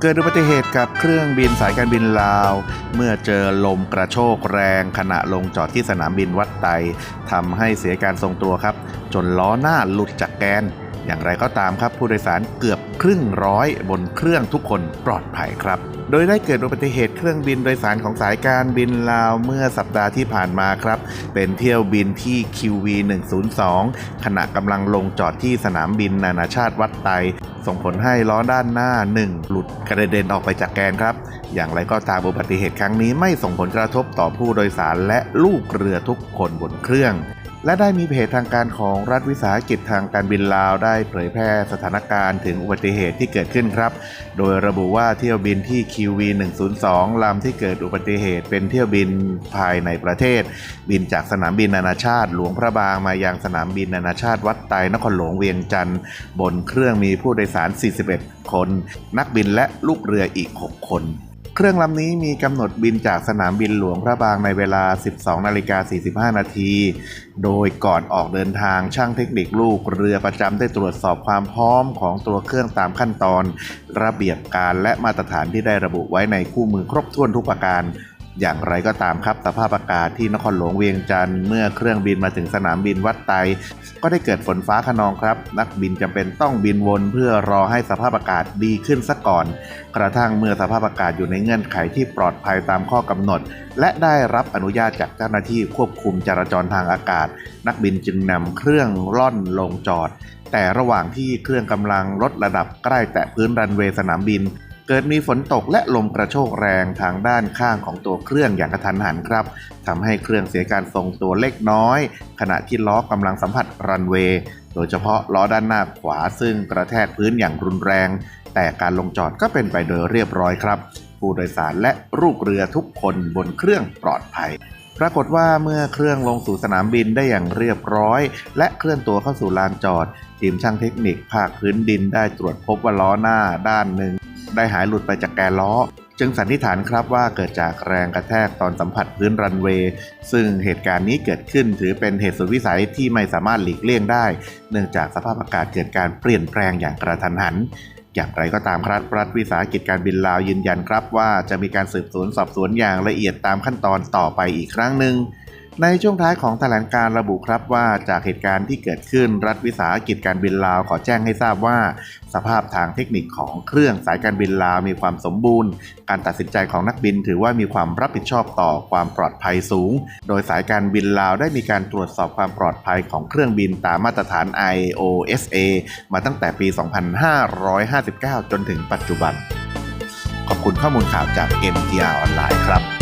เกิดอุบัติเหตุกับเครื่องบินสายการบินลาว เมื่อเจอลมกระโชกแรงขณะลงจอดที่สนามบินวัดไตทำให้เสียการทรงตัวครับ จนล้อหน้าหลุดจากแกน อย่างไรก็ตามครับผู้โดยสารเกือบครึ่งร้อยบนเครื่องทุกคนปลอดภัยครับ โดยได้เกิดอุบัติเหตุเครื่องบินโดยสารของสายการบินลาวเมื่อสัปดาห์ที่ผ่านมาครับ เป็นเที่ยวบินที่ QV 102ขณะกำลังลงจอดที่สนามบินนานาชาติวัดไต ส่งผลให้ล้อด้านหน้า 1 หลุดกระเด็นออกไปจากแกนครับ อย่างไรก็ตามอุบัติเหตุครั้งนี้ไม่ส่งผลกระทบต่อผู้โดยสารและลูกเรือทุกคนบนเครื่อง และได้มีเพจทางการของรัฐวิสาหกิจทางการบินลาวได้เผยแพร่สถานการณ์ถึงอุบัติเหตุที่เกิดขึ้นครับ โดยระบุว่าเที่ยวบินที่ QV 102ลำที่เกิดอุบัติเหตุเป็นเที่ยวบินภายในประเทศ บินจากสนามบินนานาชาติ หลวงพระบางมายังสนามบินนานาชาติวัดไตนครหลวงเวียงจันทร์บนเครื่องมีผู้โดยสาร 41 คน นักบินและลูกเรืออีก 6 คน เครื่องลำนี้มีกำหนดบินจากสนามบินหลวงพระบางในเวลา 12นาฬิกา45 นาที โดยก่อนออกเดินทางช่างเทคนิคลูกเรือประจำได้ตรวจสอบความพร้อมของตัวเครื่องตามขั้นตอน ระเบียบการและมาตรฐานที่ได้ระบุไว้ในคู่มือครบถ้วนทุกประการ อย่างไรก็ตามครับสภาพอากาศที่นครหลวงเวียงจันทร์เมื่อเครื่องบินมาถึงสนามบินวัดไต ก็ได้เกิดฝนฟ้าขนองครับ นักบินจำเป็นต้องบินวนเพื่อรอให้สภาพอากาศดีขึ้นซะก่อน กระทั่งเมื่อสภาพอากาศอยู่ในเงื่อนไขที่ปลอดภัยตามข้อกำหนด และได้รับอนุญาตจากเจ้าหน้าที่ควบคุมจราจรทางอากาศ นักบินจึงนำเครื่องล่อนลงจอด แต่ระหว่างที่เครื่องกำลังลดระดับใกล้แตะพื้นรันเวย์สนามบิน เกิดมีฝนตกและลมกระโชกแรงทางด้านข้างของตัวเครื่องอย่างกระทันหันครับทำให้เครื่องเสียการทรงตัวเล็กน้อย ขณะที่ล้อกำลังสัมผัสรันเวย์โดยเฉพาะล้อด้านหน้าขวาซึ่งกระแทกพื้นอย่างรุนแรง แต่การลงจอดก็เป็นไปโดยเรียบร้อยครับผู้โดยสารและลูกเรือทุกคนบนเครื่องปลอดภัย ปรากฏว่าเมื่อเครื่องลงสู่สนามบินได้อย่างเรียบร้อย และเคลื่อนตัวเข้าสู่ลานจอด ทีมช่างเทคนิคภาคพื้นดินได้ตรวจพบว่าล้อหน้าด้านหนึ่ง ได้หายหลุดไปจากแกนล้อ จึงสันนิษฐานครับว่าเกิดจากแรงกระแทกตอนสัมผัสพื้นรันเวย์ ซึ่งเหตุการณ์นี้เกิดขึ้นถือเป็นเหตุสุดวิสัยที่ไม่สามารถหลีกเลี่ยงได้ เนื่องจากสภาพอากาศเกิดการเปลี่ยนแปลงอย่างกระทันหันอย่างไรก็ตามครับรัฐวิสาหกิจการบินลาวยืนยันครับว่าจะมีการสืบสวนสอบสวนอย่างละเอียดตามขั้นตอนต่อไปอีกครั้งหนึ่ง ในช่วงท้ายของแถลงการระบุครับว่าจากเหตุการณ์ที่เกิดขึ้นรัฐวิสาหกิจการบินลาวขอแจ้งให้ทราบว่า สภาพทางเทคนิคของเครื่องสายการบินลาวมีความสมบูรณ์ การตัดสินใจของนักบินถือว่ามีความรับผิดชอบต่อความปลอดภัยสูง โดยสายการบินลาวได้มีการตรวจสอบความปลอดภัยของเครื่องบินตามมาตรฐาน IOSA มาตั้งแต่ปี 2559 จนถึงปัจจุบัน ขอบคุณข้อมูลข่าวจาก MTR ออนไลน์ครับ